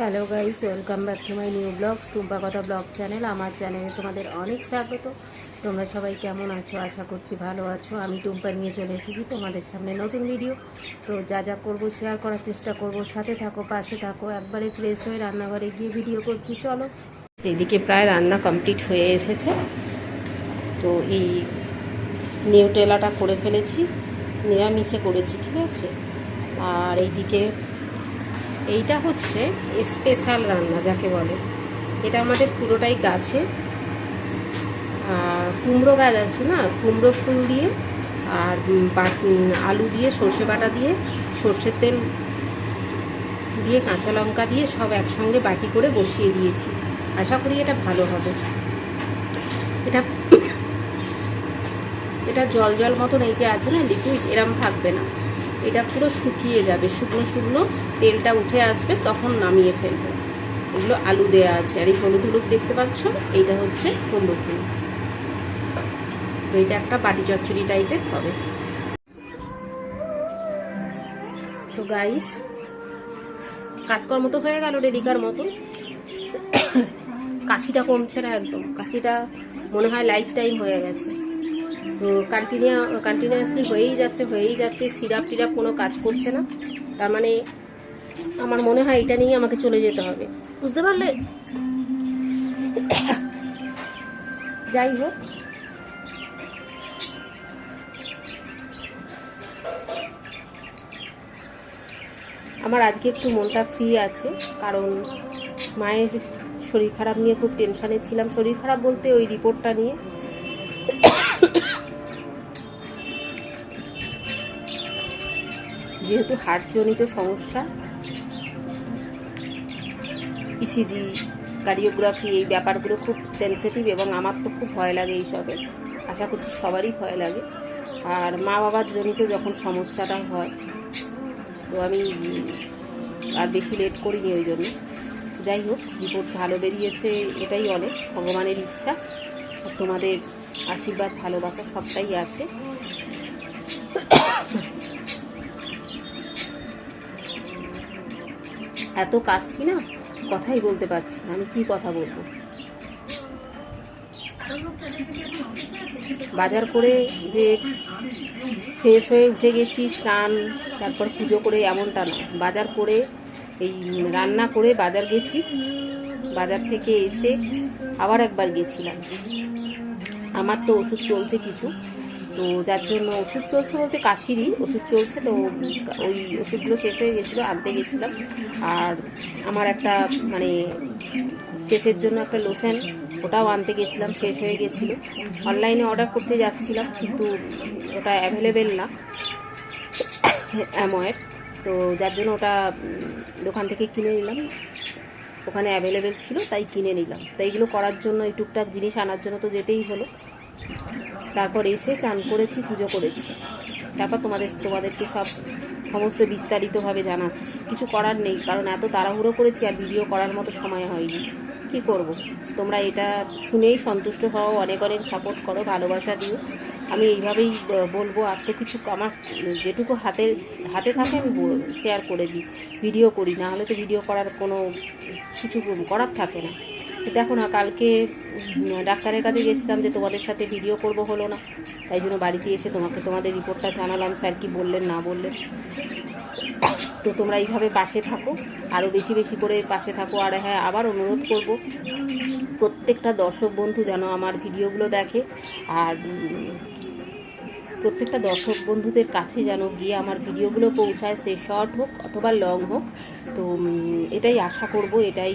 Hello guys welcome back to my new vlogs Tumpa Katha vlog channel আমার চ্যানেলে তোমাদের অনেক স্বাগত। তোমরা সবাই কেমন আছো? আশা করছি ভালো আছো। আমি টুম্পা নিয়ে চলে এসেছি তোমাদের সামনে নতুন ভিডিও তো যা যা করব শেয়ার করার চেষ্টা করব। সাথে থাকো, পাশে থাকো, একবারে ফ্রেশ হয়ে রান্নাঘরে গিয়ে ভিডিও করছি। চলো। সেদিকে প্রায় রান্না কমপ্লিট হয়ে এসেছে। তো এই নিউটেলাটা করে ফেলেছি। নিরামিষে করেছি, ঠিক আছে? আর এইদিকে এইটা হচ্ছে স্পেশাল রান্না, যাকে বলে। এটা আমাদের পুরোটাই গাছে। কুমড়ো গাছ আছে না, কুমড়ো ফুল দিয়ে আর আলু দিয়ে, সর্ষে বাটা দিয়ে, সর্ষের তেল দিয়ে, কাঁচা লঙ্কা দিয়ে সব একসঙ্গে বাটি করে বসিয়ে দিয়েছি। আশা করি এটা ভালো হবে। এটা এটা জল জল মতন এই যে আছে না, লিকুইড, এরম থাকবে না। এটা পুরো শুকিয়ে যাবে, শুকনো শুকনো তেলটা উঠে আসবে, তখন নামিয়ে ফেলব। এগুলো আলু দেয়া আছে। আর এই হলুদ হলুদ দেখতে পাচ্ছ? এইটা হচ্ছে কুমড়ো ফুল। তো এটা একটা বাটি চচ্চড়ি টাইপের হবে। তো গাইস কাজকর্ম তো হয়ে গেল রেডিকার মতন। কাশিটা কমছে না একদম। কাশিটা মনে হয় লাইফ টাইম হয়ে গেছে। তো কন্টিনিউ কন্টিনিউয়াসলি হয়েই যাচ্ছে হয়েই যাচ্ছে সিরাপ টিরাপ কোনো কাজ করছে না। তার মানে আমার মনে হয় এটা নিয়ে আমাকে চলে যেতে হবে। বুঝতে পারলে? যাই হোক। আমার আজকে একটু মনটা ফ্রি আছে, কারণ মায়ের শরীর খারাপ নিয়ে খুব টেনশানে ছিলাম। শরীর খারাপ বলতে ওই রিপোর্টটা নিয়ে যেহেতু হার্টজনিত সমস্যা ইসিজি কার্ডিওগ্রাফি এই ব্যাপারগুলো খুব সেন্সিটিভ এবং আমার তো খুব ভয় লাগে এইসবে। আশা করছি সবারই ভয় লাগে। আর মা বাবার জনিত যখন সমস্যাটা হয়, তো আমি আর বেশি লেট করিনি ওই জন্য। যাই হোক, রিপোর্ট ভালো বেরিয়েছে, এটাই অনেক। ভগবানের ইচ্ছা তোমাদের আশীর্বাদ, ভালোবাসা সবটাই আছে। এত কাশছি না, কথাই বলতে পারছি না, আমি কি কথা বলব? বাজার করে যে ফ্রেশ হয়ে উঠে গেছি, স্নান, তারপর পুজো করে এমনটা না। বাজার করে এই রান্না করে বাজার গেছি, বাজার থেকে এসে আবার একবার গেছিলাম। আমার তো ওষুধ চলছে কিছু। তো যার জন্য ওষুধ চলছে বলতে কাশিরই, ওষুধ চলছে তো ওই ওষুধগুলো শেষ হয়ে গেছিল, আনতে গেছিলাম। আর আমার একটা মানে ফেসের জন্য একটা লোশন, ওটাও আনতে গেছিলাম, শেষ হয়ে গেছিল। অনলাইনে অর্ডার করতে যাচ্ছিলাম, কিন্তু ওটা অ্যাভেলেবেল না অ্যাময়ের তো যার জন্য ওটা দোকান থেকে কিনে নিলাম। ওখানে অ্যাভেলেবেল ছিল, তাই কিনে নিলাম। তো এইগুলো করার জন্য, এই টুকটাক জিনিস আনার জন্য তো যেতেই হলো। তারপর এসে চান করেছি, পুজো করেছি। তারপর তোমাদের তোমাদেরকে সব সমস্ত বিস্তারিতভাবে জানাচ্ছি। কিছু করার নেই, কারণ এত তাড়াহুড়ো করেছি আর ভিডিও করার মতো সময় হয়নি। কি করব? তোমরা এটা শুনেই সন্তুষ্ট হও, অনেক অনেক সাপোর্ট করো, ভালোবাসা দিও। আমি এইভাবেই বলব, আর তো কিছু আমার যেটুকু হাতে হাতে থাকে আমি শেয়ার করে দিই। ভিডিও করি, না হলে তো ভিডিও করার কোনো কিছু করার থাকে না। দেখো না, কালকে ডাক্তারের কাছে গেছিলাম যে তোমাদের সাথে ভিডিও করব হলো না। তাই জন্য বাড়িতে এসে তোমাকে, তোমাদের রিপোর্টটা জানালাম, স্যার কি বললেন, না বললেন। তো তোমরা এইভাবে পাশে থাকো আরও বেশি বেশি করে পাশে থাকো। আর হ্যাঁ আবার অনুরোধ করব, প্রত্যেকটা দর্শক বন্ধু যেন আমার ভিডিওগুলো দেখে, আর প্রত্যেকটা দর্শক বন্ধুদের কাছে যেন গিয়ে আমার ভিডিওগুলো পৌঁছায়, সে শর্ট হোক অথবা লং হোক। তো এটাই আশা করব, এটাই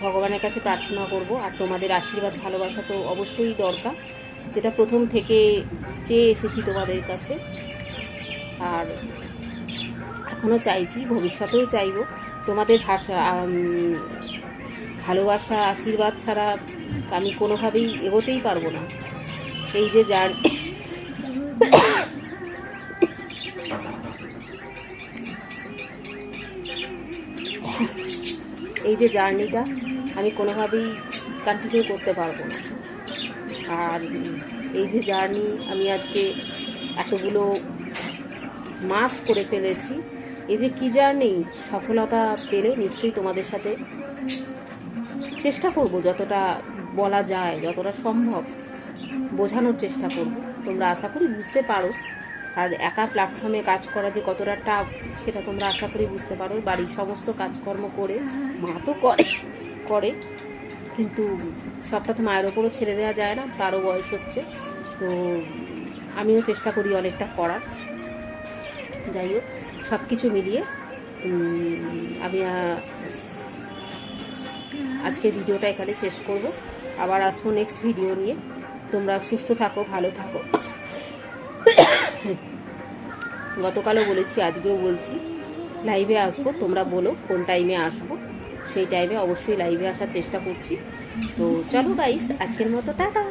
ভগবানের কাছে প্রার্থনা করব, আর তোমাদের আশীর্বাদ, ভালোবাসা তো অবশ্যই দরকার। যেটা প্রথম থেকে চেয়ে এসেছি তোমাদের কাছে। আর এখনও চাইছি, ভবিষ্যতেও চাইব। তোমাদের ভাষা ভালোবাসা, আশীর্বাদ ছাড়া আমি কোনোভাবেই এগোতেই পারব না। এই যে যার এই যে জার্নিটা, আমি কোনোভাবেই কন্টিনিউ করতে পারব না। আর এই যে জার্নি, আমি আজকে এতগুলো মাস করে ফেলেছি। এই যে কী জার্নি, সফলতা পেলে নিশ্চয়ই তোমাদের সাথে চেষ্টা করব, যতটা বলা যায়, যতটা সম্ভব বোঝানোর চেষ্টা করব। তোমরা আশা করি বুঝতে পারো আর একা প্ল্যাটফর্মে কাজ করা যে কতটা টাফ সেটা তোমরা আশা করি বুঝতে পারো। বাড়ির সমস্ত কাজকর্ম করে, মা তো করে করে। কিন্তু সবটা তো মায়ের ওপরও ছেড়ে দেওয়া যায় না, তারও বয়স হচ্ছে। তো আমিও চেষ্টা করি অনেকটা করার। যাই হোক সব কিছু মিলিয়ে আমি আজকে ভিডিওটা এখানে শেষ করব। আবার আসব নেক্সট ভিডিও নিয়ে। তোমরা সুস্থ থাকো, ভালো থাকো। গতকালও বলেছি, আজকেও বলছি। লাইভে আসব, তোমরা বলো কোন টাইমে আসব। সেই টাইমে অবশ্যই লাইভে আসার চেষ্টা করছি। তো চলো গাইস আজকের মতো, টাটা।